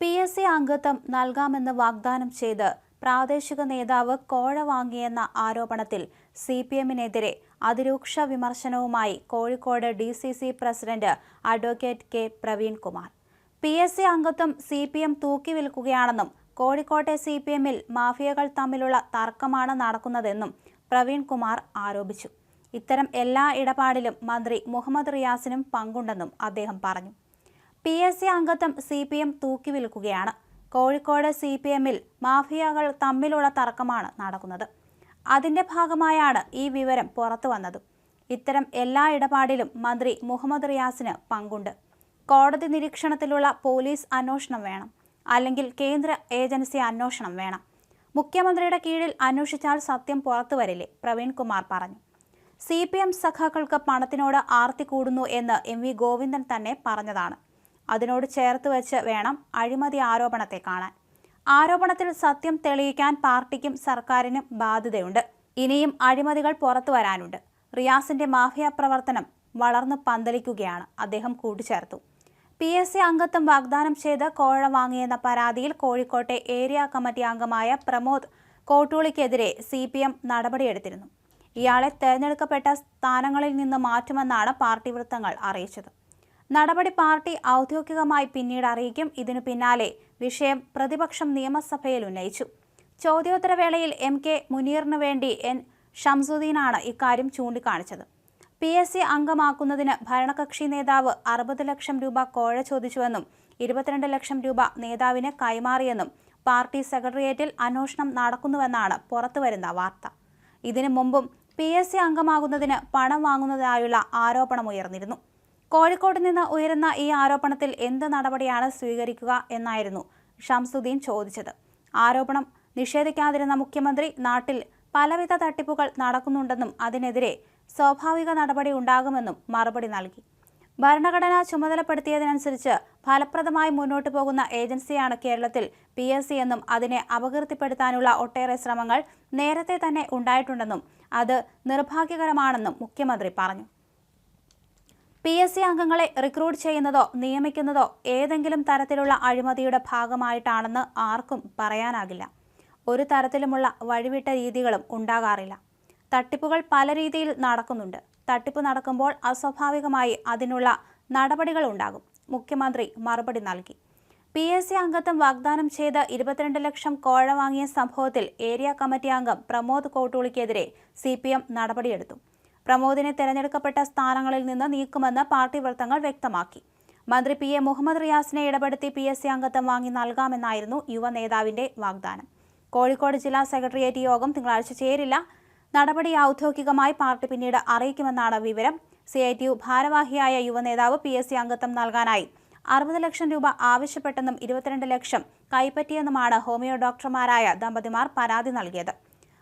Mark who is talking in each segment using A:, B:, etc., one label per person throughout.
A: P S C അംഗത്വം നൽകാമെന്ന് വാഗ്ദാനം ചെയ്ത് പ്രാദേശിക നേതാവ് കോഴ വാങ്ങിയെന്ന ആരോപണത്തിൽ സി പി എമ്മിനെതിരെ അതിരൂക്ഷ വിമർശനവുമായി Kozhikode D C C president advocate K Praveenkumar. P S C അംഗത്വം സി പി എം തൂക്കിവിൽക്കുകയാണെന്നും കോഴിക്കോട്ടെ സി പി എമ്മിൽ മാഫിയകൾ തമ്മിലുള്ള തർക്കമാണ് നടക്കുന്നതെന്നും പ്രവീൺകുമാർ ആരോപിച്ചു. ഇത്തരം എല്ലാ ഇടപാടിലും മന്ത്രി മുഹമ്മദ് റിയാസിനും പങ്കുണ്ടെന്നും അദ്ദേഹം പറഞ്ഞു. പി എസ് സി അംഗത്വം സി പി എം തൂക്കിവിൽക്കുകയാണ്. കോഴിക്കോട് സി പി എമ്മിൽ മാഫിയകൾ തമ്മിലുള്ള തർക്കമാണ് നടക്കുന്നത്. അതിന്റെ ഭാഗമായാണ് ഈ വിവരം പുറത്തു വന്നത്. ഇത്തരം എല്ലാ ഇടപാടിലും മന്ത്രി മുഹമ്മദ് റിയാസിന് പങ്കുണ്ട്. കോടതി നിരീക്ഷണത്തിലുള്ള പോലീസ് അന്വേഷണം വേണം. അല്ലെങ്കിൽ കേന്ദ്ര ഏജൻസി അന്വേഷണം വേണം. മുഖ്യമന്ത്രിയുടെ കീഴിൽ അന്വേഷിച്ചാൽ സത്യം പുറത്തു വരില്ലേ? പ്രവീൺ കുമാർ പറഞ്ഞു. സി പി എം സഖാക്കൾക്ക് പണത്തിനോട് ആർത്തി കൂടുന്നു എന്ന് എം വി ഗോവിന്ദൻ തന്നെ പറഞ്ഞതാണ്. അതിനോട് ചേർത്ത് വെച്ച് വേണം അഴിമതി ആരോപണത്തെ കാണാൻ. ആരോപണത്തിൽ സത്യം തെളിയിക്കാൻ പാർട്ടിക്കും സർക്കാരിനും ബാധ്യതയുണ്ട്. ഇനിയും അഴിമതികൾ പുറത്തു വരാനുണ്ട്. റിയാസിന്റെ മാഫിയ പ്രവർത്തനം വളർന്ന് പന്തലിക്കുകയാണ് അദ്ദേഹം കൂട്ടിച്ചേർത്തു. പി എസ് സി അംഗത്വം വാഗ്ദാനം ചെയ്ത് കോഴ വാങ്ങിയെന്ന പരാതിയിൽ കോഴിക്കോട്ടെ ഏരിയ കമ്മിറ്റി അംഗമായ പ്രമോദ് കോട്ടൂളിക്കെതിരെ സി പി എം നടപടിയെടുത്തിരുന്നു. ഇയാളെ തെരഞ്ഞെടുക്കപ്പെട്ട സ്ഥാനങ്ങളിൽ നിന്ന് മാറ്റുമെന്നാണ് പാർട്ടി വൃത്തങ്ങൾ അറിയിച്ചത്. നടപടി പാർട്ടി ഔദ്യോഗികമായി പിന്നീട് അറിയിക്കും. ഇതിനു പിന്നാലെ വിഷയം പ്രതിപക്ഷം നിയമസഭയിൽ ഉന്നയിച്ചു. ചോദ്യോത്തരവേളയിൽ എം കെ മുനീറിനു വേണ്ടി എൻ ഷംസുദ്ദീനാണ് ഇക്കാര്യം ചൂണ്ടിക്കാണിച്ചത്. പി എസ് സി അംഗമാക്കുന്നതിന് ഭരണകക്ഷി നേതാവ് അറുപത് ലക്ഷം രൂപ കോഴ ചോദിച്ചുവെന്നും ഇരുപത്തിരണ്ട് ലക്ഷം രൂപ നേതാവിന് കൈമാറിയെന്നും പാർട്ടി സെക്രട്ടേറിയറ്റിൽ അന്വേഷണം നടക്കുന്നുവെന്നാണ് പുറത്തുവരുന്ന വാർത്ത. ഇതിനു മുമ്പും പി എസ് സി അംഗമാകുന്നതിന് പണം വാങ്ങുന്നതായുള്ള ആരോപണമുയർന്നിരുന്നു. കോഴിക്കോട് നിന്ന് ഉയരുന്ന ഈ ആരോപണത്തിൽ എന്ത് നടപടിയാണ് സ്വീകരിക്കുക എന്നായിരുന്നു ഷംസുദ്ദീൻ ചോദിച്ചത്. ആരോപണം നിഷേധിക്കാതിരുന്ന മുഖ്യമന്ത്രി നാട്ടിൽ പലവിധ തട്ടിപ്പുകൾ നടക്കുന്നുണ്ടെന്നും അതിനെതിരെ സ്വാഭാവിക നടപടി ഉണ്ടാകുമെന്നും മറുപടി നൽകി. ഭരണഘടന ചുമതലപ്പെടുത്തിയതിനനുസരിച്ച് ഫലപ്രദമായി മുന്നോട്ടു പോകുന്ന ഏജൻസിയാണ് കേരളത്തിൽ പി എസ് സി എന്നും അതിനെ അപകീർത്തിപ്പെടുത്താനുള്ള ഒട്ടേറെ ശ്രമങ്ങൾ നേരത്തെ തന്നെ ഉണ്ടായിട്ടുണ്ടെന്നും അത് നിർഭാഗ്യകരമാണെന്നും മുഖ്യമന്ത്രി പറഞ്ഞു. പി എസ് സി അംഗങ്ങളെ റിക്രൂട്ട് ചെയ്യുന്നതോ നിയമിക്കുന്നതോ ഏതെങ്കിലും തരത്തിലുള്ള അഴിമതിയുടെ ഭാഗമായിട്ടാണെന്ന് ആർക്കും പറയാനാകില്ല. ഒരു തരത്തിലുമുള്ള വഴിവിട്ട രീതികളും ഉണ്ടാകാറില്ല. തട്ടിപ്പുകൾ പല രീതിയിൽ നടക്കുന്നുണ്ട്. തട്ടിപ്പ് നടക്കുമ്പോൾ അസ്വാഭാവികമായി അതിനുള്ള നടപടികൾ ഉണ്ടാകും. മുഖ്യമന്ത്രി മറുപടി നൽകി. പി എസ് സി അംഗത്വം വാഗ്ദാനം ചെയ്ത് ഇരുപത്തിരണ്ട് ലക്ഷം കോഴ വാങ്ങിയ സംഭവത്തിൽ ഏരിയ കമ്മിറ്റി അംഗം പ്രമോദ് കോട്ടൂളിക്കെതിരെ സി പി എം നടപടിയെടുത്തു. പ്രമോദിനെ തെരഞ്ഞെടുക്കപ്പെട്ട സ്ഥാനങ്ങളിൽ നിന്ന് നീക്കുമെന്ന് പാർട്ടി വൃത്തങ്ങൾ വ്യക്തമാക്കി. മന്ത്രി പി എ മുഹമ്മദ് റിയാസിനെ ഇടപെടുത്തി പി എസ് സി അംഗത്വം വാങ്ങി നൽകാമെന്നായിരുന്നു യുവ നേതാവിന്റെ വാഗ്ദാനം. കോഴിക്കോട് ജില്ലാ സെക്രട്ടേറിയറ്റ് യോഗം തിങ്കളാഴ്ച ചേരില്ല. നടപടി ഔദ്യോഗികമായി പാർട്ടി പിന്നീട് അറിയിക്കുമെന്നാണ് വിവരം. സി ഐ ടി യു ഭാരവാഹിയായ യുവനേതാവ് പി എസ് സി അംഗത്വം നൽകാനായി അറുപത് ലക്ഷം രൂപ ആവശ്യപ്പെട്ടെന്നും ഇരുപത്തിരണ്ട് ലക്ഷം കൈപ്പറ്റിയെന്നുമാണ് ഹോമിയോ ഡോക്ടർമാരായ ദമ്പതിമാർ പരാതി നൽകിയത്.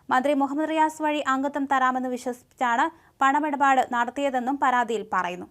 A: മന്ത്രി മുഹമ്മദ് റിയാസ് വഴി അംഗത്വം തരാമെന്ന് വിശ്വസിച്ചാണ് പണമിടപാട് നടത്തിയതെന്നും പരാതിയിൽ പറയുന്നു